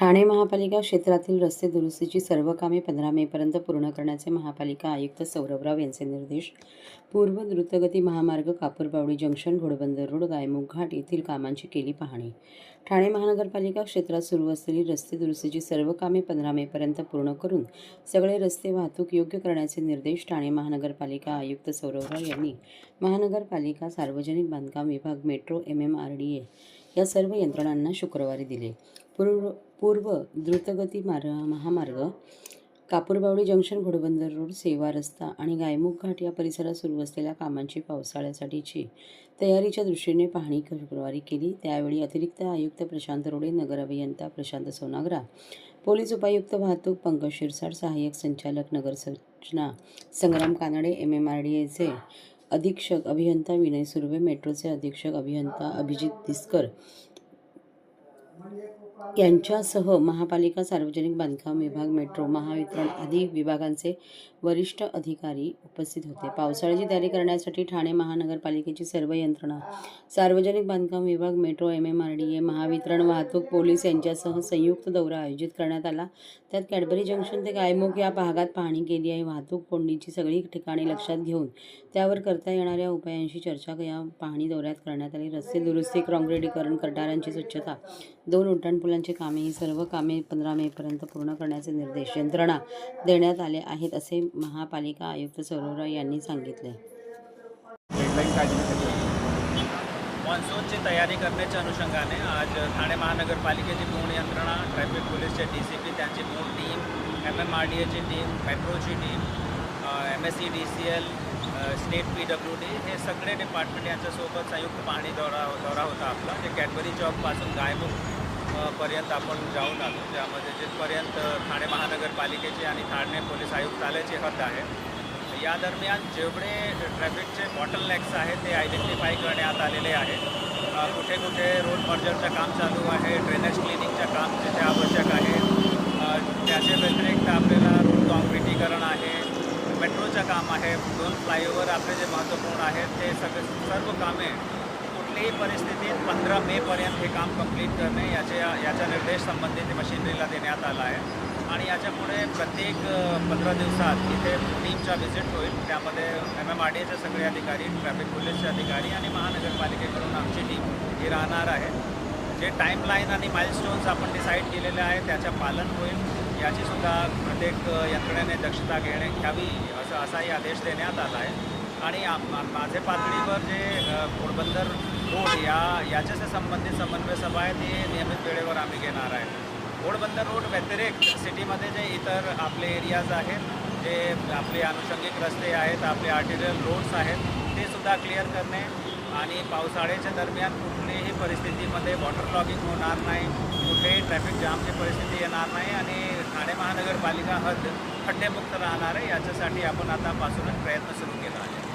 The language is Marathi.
ठाणे महापालिका क्षेत्रातील रस्ते दुरुस्तीची सर्व कामे पंधरा मेपर्यंत पूर्ण करण्याचे महापालिका आयुक्त सौरभराव यांचे निर्देश. पूर्व द्रुतगती महामार्ग कापूरबावडी जंक्शन घोडबंदर रोड गायमुख घाट येथील कामांची केली पाहणी. ठाणे महानगरपालिका क्षेत्रात सुरू असलेली रस्ते दुरुस्तीची सर्व कामे पंधरा मेपर्यंत पूर्ण करून सगळे रस्ते वाहतूक योग्य करण्याचे निर्देश ठाणे महानगरपालिका आयुक्त सौरभराव यांनी. महानगरपालिका सार्वजनिक बांधकाम विभाग metro M M R D A या सर्व यंत्रणांना शुक्रवारी दिले. पूर्व पूर्व द्रुतगती मार महामार्ग कापूरबावडी जंक्शन घोडबंदर रोड सेवा रस्ता आणि गायमुख घाट या परिसरात सुरू असलेल्या कामांची पावसाळ्यासाठीची तयारीच्या दृष्टीने पाहणी शुक्रवारी केली. त्यावेळी अतिरिक्त आयुक्त प्रशांत रोडे नगर अभियंता प्रशांत सोनाग्रा पोलीस उपायुक्त वाहतूक पंकज शिरसाट सहाय्यक संचालक नगर सूचना Sangram Kanade M M R D एचे अधीक्षक अभियंता विनय सुर्वे मेट्रोचे अधीक्षक अभियंता अभिजित दिसकर यांच्यासह महापालिका सार्वजनिक बांधकाम विभाग मेट्रो महावितरण आदी विभागांचे वरिष्ठ अधिकारी उपस्थित होते. पावसाळ्याची तयारी करण्यासाठी ठाणे महानगरपालिकेची सर्व यंत्रणा सार्वजनिक बांधकाम विभाग metro M M R D A Mahavitaran वाहतूक पोलीस यांच्यासह संयुक्त दौरा आयोजित करण्यात आला. त्यात कॅडबरी जंक्शन ते गायमुख या भागात पाहणी केली आहे वाहतूक कोंडीची सगळी ठिकाणे लक्षात घेऊन त्यावर करता येणाऱ्या उपायांशी चर्चा या पाहणी दौऱ्यात करण्यात आली. रस्ते दुरुस्ती काँक्रिटीकरण करणाऱ्यांची स्वच्छता दोन उड्डाणपुलांची कामे ही सर्व कामे पंधरा मेपर्यंत पूर्ण करण्याचे निर्देश यंत्रणा देण्यात आले आहेत असे महापालिका आयुक्त सौरवराव यांनी सांगितले. मान्सूनची तयारी करण्याच्या अनुषंगाने आज ठाणे महानगरपालिकेची पूर्ण यंत्रणा ट्रॅफिक पोलीसचे डी सी पी त्यांची पूर्ण team M M R D एची टीम मेट्रोची team M S C D C L state P W D हे सगळे डिपार्टमेंट यांच्यासोबत संयुक्त पाहणी दौरा दौरा होता आपला. जे कॅडबरी चौकपासून गायमुख पर्यंत आपण जाऊन आलो. ज्यामध्ये जिथपर्यंत ठाणे महानगरपालिकेचे आणि ठाणे पोलीस आयुक्त हद्द आहे. या दरम्यान जेवढे ट्रॅफिकचे बॉटलनेक्स आहेत ते आयडेंटिफाय करण्यात आलेले आहे कुठे कुठे रोड मर्जरचं काम चालू आहे ड्रेनेज क्लिनिंगचं काम जिथे आवश्यक आहे. त्याचे त्याच्या व्यतिरिक्त आपल्याला रोड कॉन्क्रिटीकरण आहे मेट्रोचं काम आहे. दोन फ्लायओव्हर आपले जे महत्त्वपूर्ण आहेत ते सगळे सर्व कामे कुठलीही परिस्थितीत पंधरा मेपर्यंत हे काम कंप्लीट करणे याचे याचा निर्देश संबंधित मशिनरीला देण्यात आला आहे. आणि याच्यापुढे प्रत्येक पंधरा दिवसात इथे टीमच्या व्हिजिट होईल. त्यामध्ये एम एम आर डी एचे सगळे अधिकारी ट्रॅफिक पोलीसचे अधिकारी आणि महानगरपालिकेकडून आमची टीम ही राहणार आहे. जे टाईमलाईन आणि माइलस्टोन्स आपण डिसाईड केलेले आहे त्याचं पालन होईल. याचीसुद्धा प्रत्येक यंत्रणेने दक्षता घेणे घ्यावी असं असाही आदेश देण्यात आला आहे. आणि आम- माझे पातळीवर जे पोरबंदर घोडबंदर रोड या याच्याशी संबंधित समन्वय सभा आहे ते नियमित वेळेवर आम्ही घेणार आहे. घोडबंदर रोड व्यतिरिक्त सिटीमध्ये जे इतर आपले एरियाज आहेत जे आपले अनुषंगिक रस्ते आहेत आपले आर्टिरियल रोड्स आहेत ते सुद्धा क्लिअर करणे आणि पावसाळ्याच्या दरम्यान कुठलीही परिस्थितीमध्ये वॉटर लॉगिंग होणार नाही कुठेही ट्रॅफिक जामची परिस्थिती येणार नाही आणि ठाणे महानगरपालिका हद्द खड्डेमुक्त राहणार आहे याच्यासाठी आपण आतापासूनच प्रयत्न सुरू केला आहे.